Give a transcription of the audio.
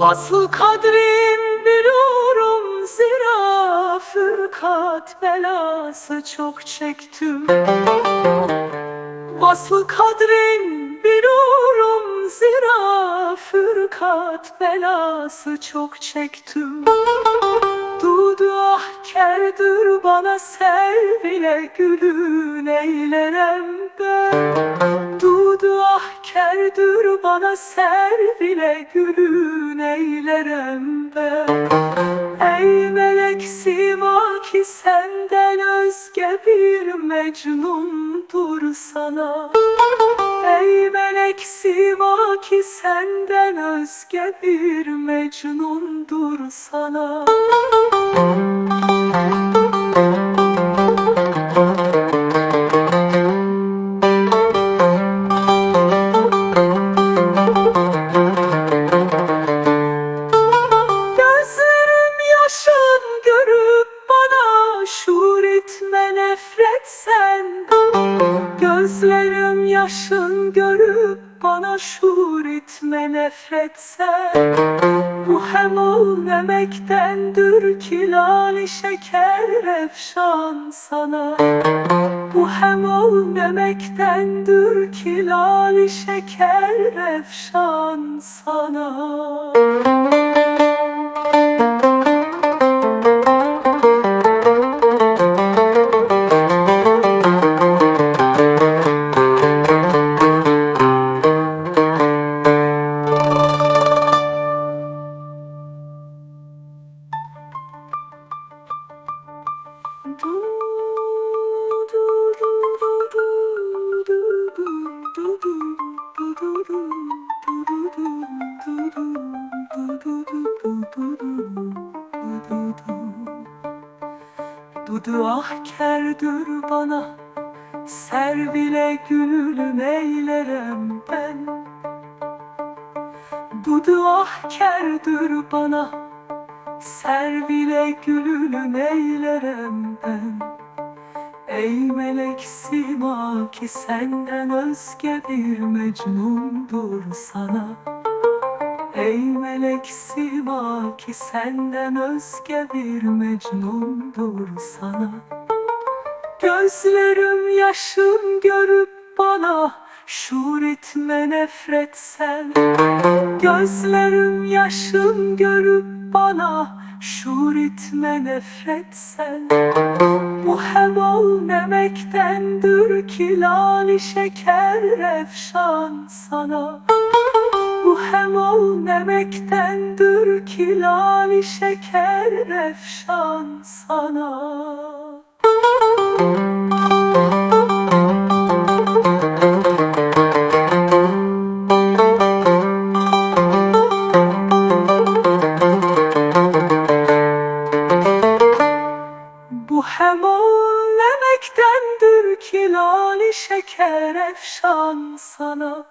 Vasıl kadrim biliyorum zira fırkat belası çok çektim. Vasıl kadrim biliyorum zira fırkat belası çok çektim. Dudu ah kerdir bana servile gülün eylerem ben Kerdir bana servile gülün eylerem ben. Ey melek sima ki senden özge bir mecnundur sana. Ey melek sima ki senden özge bir mecnundur sana Gözlerim yaşın görüp bana şuur etme nefret sen Bu hem ol demektendir ki lali şeker efşan sana. Bu hem ol demektendir ki lali şeker efşan sana Dudu ah kerdir bana. Ser bile gülüm eylerem ben. Dudu ah kerdir bana. Ser bile gülüm eylerem ben. Ey melek sima ki senden özge bir mecnundur sana Ey melek sima ki senden özge bir mecnundur sana. Gözlerim yaşın görüp bana şuur etme nefret sen. Gözlerim yaşın görüp bana şuur etme nefret sen. Bu bu hemol demektendir ki lali şeker efşan sana. Bu hemol emektendir ki lali şeker efşan sana.